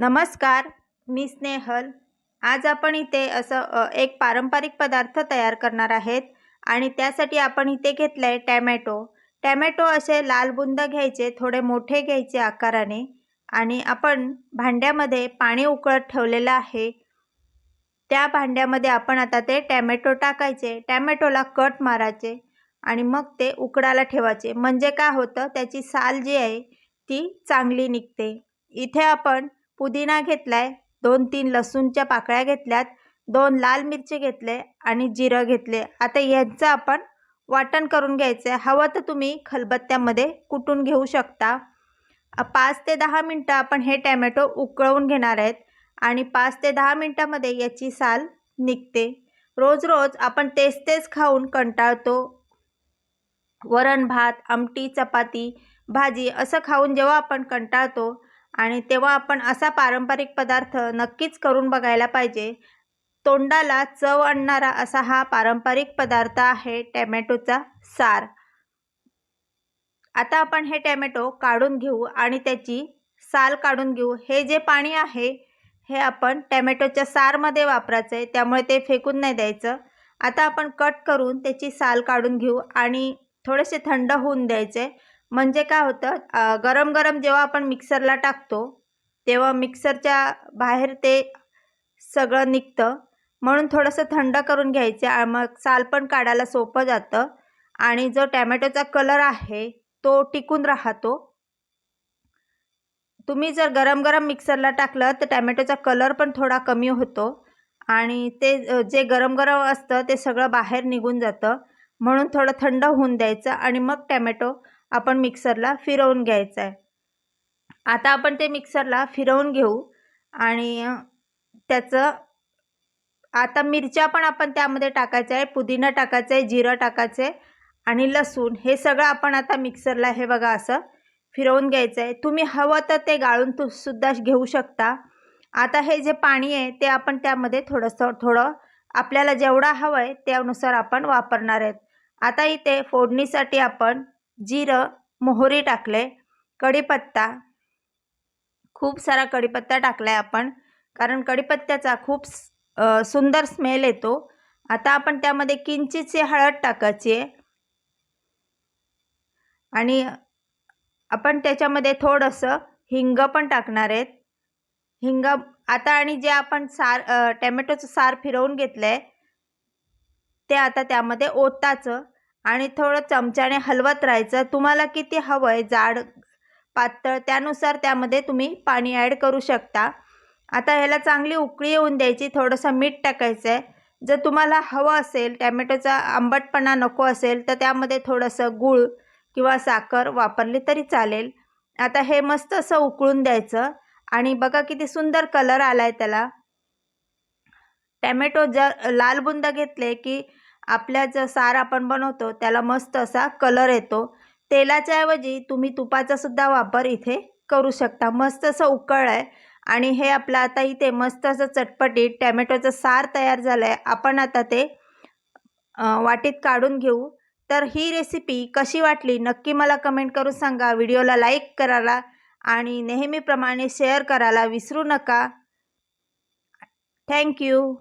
नमस्कार मी स्नेहल. आज आपण इथे असं एक पारंपरिक पदार्थ तयार करणार आहेत आणि त्यासाठी आपण इथे घेतलं आहे टॅमॅटो. टॅमॅटो असे लाल बुंद घ्यायचे थोडे मोठे घ्यायचे आकाराने आणि आपण भांड्यामध्ये पाणी उकळत ठेवलेलं आहे. त्या भांड्यामध्ये आपण आता ते टॅमॅटो टाकायचे टॅमॅटोला कट मारायचे आणि मग ते उकडायला ठेवायचे. म्हणजे काय होतं त्याची साल जी आहे ती चांगली निघते. इथे आपण पुदिना घेतलाय दोन तीन लसूणच्या पाकळ्या घेतल्यात दोन लाल मिरची घेतले आणि जिरं घेतले. आता यांचं आपण वाटण करून घ्यायचं आहे हवं तर तुम्ही खलबत्त्यामध्ये कुटून घेऊ शकता. पाच ते दहा मिनटं आपण हे टॅमॅटो उकळवून घेणार आहेत आणि पाच ते दहा मिनटामध्ये याची साल निघते. रोज रोज आपण तेच तेच खाऊन कंटाळतो. वरण भात आमटी चपाती भाजी असं खाऊन जेव्हा आपण कंटाळतो आणि तेव्हा आपण असा पारंपरिक पदार्थ नक्कीच करून बघायला पाहिजे. तोंडाला चव आणणारा असा हा पारंपरिक पदार्थ आहे टॅमॅटोचा सार. आता आपण हे टॅमॅटो काढून घेऊ आणि त्याची साल काढून घेऊ. हे जे पाणी आहे हे आपण टॅमॅटोच्या सारमध्ये वापरायचं आहे त्यामुळे ते फेकून नाही द्यायचं. आता आपण कट करून त्याची साल काढून घेऊ आणि थोडेसे थंड होऊन द्यायचे. म्हणजे काय होतं गरम गरम जेव्हा आपण मिक्सरला टाकतो तेव्हा मिक्सरच्या बाहेर ते सगळं निघतं. म्हणून थोडंसं थंड करून घ्यायचे मग साल पण काढायला सोपं जातं. आणि जो टॅमॅटोचा कलर आहे तो टिकून राहतो. तुम्ही जर गरम गरम मिक्सरला टाकलं तर टॅमॅटोचा कलर पण थोडा कमी होतो. आणि ते जे गरम गरम असतं ते सगळं बाहेर निघून जातं. म्हणून थोडं थंड होऊन द्यायचं. आणि मग टॅमॅटो आपण मिक्सरला फिरवून घ्यायचं आहे आता आपण ते मिक्सरला फिरवून घेऊ आणि त्याचं आता मिरच्या पण आपण त्यामध्ये टाकायचं आहे पुदिना टाकायचं आहे जिरं टाकायचं आहे आणि लसूण हे सगळं आपण आता मिक्सरला हे बघा असं फिरवून घ्यायचं आहे तुम्ही हवं तर ते गाळून तू सुद्धा घेऊ शकता. आता हे जे पाणी आहे ते आपण त्यामध्ये थोडंसं थोडं आपल्याला जेवढा हवं आहे त्यानुसार आपण वापरणार आहेत. आता इथे फोडणीसाठी आपण जिरं मोहरी टाकले कढीपत्ता. खूप सारा कढीपत्ता टाकला आहे आपण कारण कढीपत्त्याचा खूप सुंदर स्मेल येतो. आता आपण त्यामध्ये किंचितची हळद टाकायची आहे. आणि आपण त्याच्यामध्ये थोडंसं हिंग पण टाकणार आहेत. हिंग आता आणि जे आपण सार टॅमॅटोचं सार फिरवून घेतलं आहे ते आता त्यामध्ये ओताचं. आणि थोडं चमच्याने हलवत राहायचं. तुम्हाला किती हवं आहे जाड पातळ त्यानुसार त्यामध्ये तुम्ही पाणी ॲड करू शकता. आता ह्याला चांगली उकळी येऊन द्यायची थोडंसं मीठ टाकायचं आहे जर तुम्हाला हवं असेल टॅमॅटोचा आंबटपणा नको असेल तर त्यामध्ये थोडंसं गूळ किंवा साखर वापरली तरी चालेल. आता हे मस्त असं उकळून द्यायचं. आणि बघा किती सुंदर कलर आला आहे त्याला. टॅमॅटो जर लाल बुंद घेतले की आपल्या जर सार आपण बनवतो त्याला मस्त असा कलर येतो. तेलाच्या ऐवजी तुम्ही तुपाचा सुद्धा वापर इथे करू शकता. मस्त असं उकळ आहे. आणि हे आपलं आता इथे मस्त असं चटपटीत टॅमॅटोचं सार तयार झालं आहे आपण आता ते वाटीत काढून घेऊ. तर ही रेसिपी कशी वाटली नक्की मला कमेंट करून सांगा. व्हिडिओला लाईक करायला आणि नेहमीप्रमाणे शेअर करायला विसरू नका. थँक्यू